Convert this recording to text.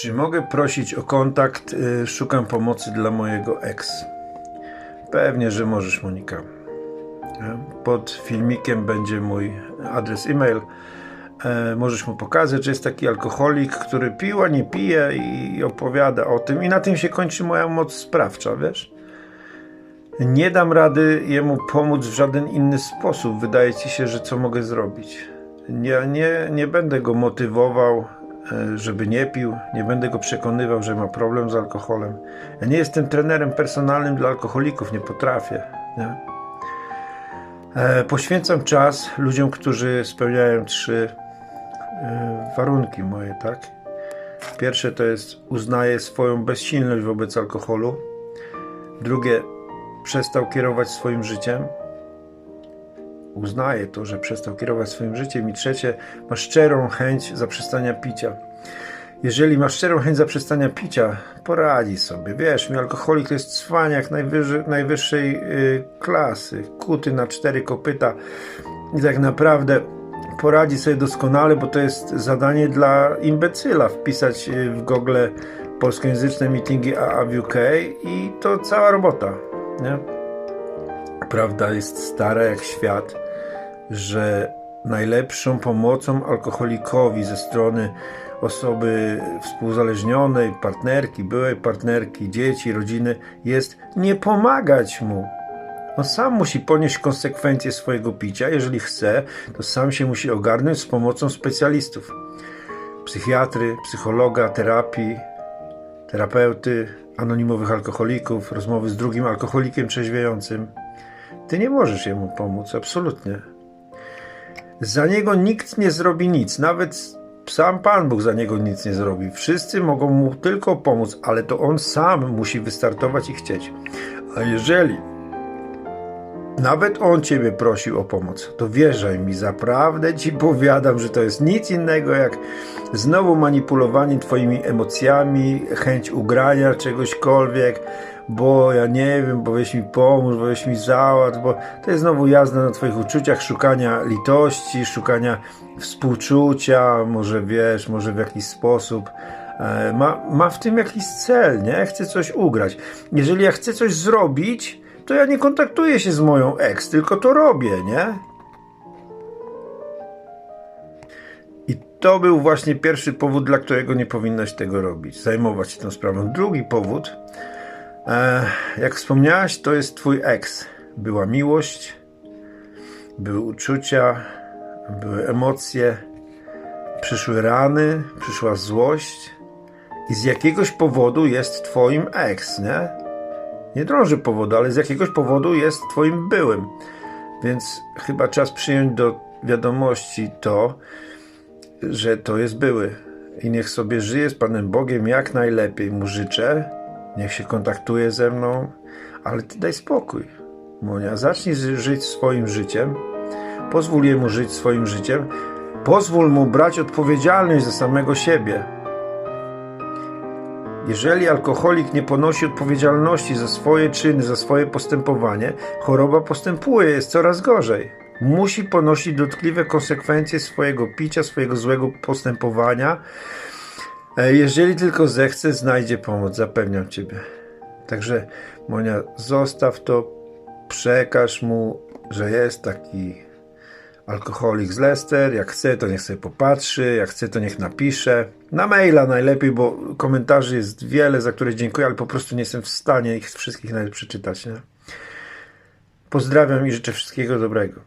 Czy mogę prosić o kontakt? Y, Szukam pomocy dla mojego ex. Pewnie, że możesz, Monika. E, Pod filmikiem będzie mój adres e-mail. E, Możesz mu pokazać, że jest taki alkoholik, który pił, a nie pije i opowiada o tym. I na tym się kończy moja moc sprawcza, wiesz? Nie dam rady jemu pomóc w żaden inny sposób. Wydaje ci się, że co mogę zrobić? Nie, nie, nie będę go motywował, żeby nie pił. Nie będę go przekonywał, że ma problem z alkoholem. Ja nie jestem trenerem personalnym dla alkoholików, nie potrafię. Nie? E, Poświęcam czas ludziom, którzy spełniają trzy e, warunki moje, tak? Pierwsze to jest uznaję swoją bezsilność wobec alkoholu. Drugie, przestał kierować swoim życiem. Uznaje to, że przestał kierować swoim życiem. I trzecie, ma szczerą chęć zaprzestania picia. Jeżeli ma szczerą chęć zaprzestania picia, poradzi sobie. Wiesz, mi alkoholik to jest cwaniak najwyższej y, klasy, kuty na cztery kopyta i tak naprawdę poradzi sobie doskonale, bo to jest zadanie dla imbecyla wpisać y, w Google polskojęzyczne meetingi AA w UK i to cała robota. Nie? Prawda jest stara jak świat, że najlepszą pomocą alkoholikowi ze strony osoby współzależnionej, partnerki, byłej partnerki, dzieci, rodziny jest nie pomagać mu. On sam musi ponieść konsekwencje swojego picia. Jeżeli chce, to sam się musi ogarnąć z pomocą specjalistów. Psychiatry, psychologa, terapii, terapeuty, anonimowych alkoholików, rozmowy z drugim alkoholikiem trzeźwiejącym. Ty nie możesz jemu pomóc, absolutnie. Za niego nikt nie zrobi nic, nawet sam Pan Bóg za niego nic nie zrobi. Wszyscy mogą mu tylko pomóc, ale to on sam musi wystartować i chcieć. A jeżeli nawet on ciebie prosił o pomoc, to wierzaj mi, zaprawdę ci powiadam, że to jest nic innego jak znowu manipulowanie twoimi emocjami, chęć ugrania czegośkolwiek, bo ja nie wiem, bo weź mi pomóż, bo weź mi załatw, bo to jest znowu jazda na twoich uczuciach, szukania litości, szukania współczucia, może wiesz, może w jakiś sposób e, ma, ma w tym jakiś cel, nie? Chce coś ugrać. Jeżeli ja chcę coś zrobić, to ja nie kontaktuję się z moją ex, tylko to robię, nie? I to był właśnie pierwszy powód, dla którego nie powinnaś tego robić, zajmować się tą sprawą. Drugi powód, jak wspomniałaś, to jest twój ex. Była miłość, były uczucia, były emocje, przyszły rany, przyszła złość i z jakiegoś powodu jest twoim ex, nie? Nie drąży powodu, ale z jakiegoś powodu jest twoim byłym. Więc chyba czas przyjąć do wiadomości to, że to jest były. I niech sobie żyje z Panem Bogiem jak najlepiej mu życzę. Niech się kontaktuje ze mną, ale ty daj spokój. Monia, zacznij żyć swoim życiem. Pozwól jemu żyć swoim życiem. Pozwól mu brać odpowiedzialność za samego siebie. Jeżeli alkoholik nie ponosi odpowiedzialności za swoje czyny, za swoje postępowanie, choroba postępuje, jest coraz gorzej. Musi ponosić dotkliwe konsekwencje swojego picia, swojego złego postępowania. E, Jeżeli tylko zechce, znajdzie pomoc, zapewniam Ciebie. Także Monia, zostaw to, przekaż mu, że jest taki alkoholik z Leicester. Jak chce, to niech sobie popatrzy, jak chce, to niech napisze. Na maila najlepiej, bo komentarzy jest wiele, za które dziękuję, ale po prostu nie jestem w stanie ich wszystkich nawet przeczytać. Nie? Pozdrawiam i życzę wszystkiego dobrego.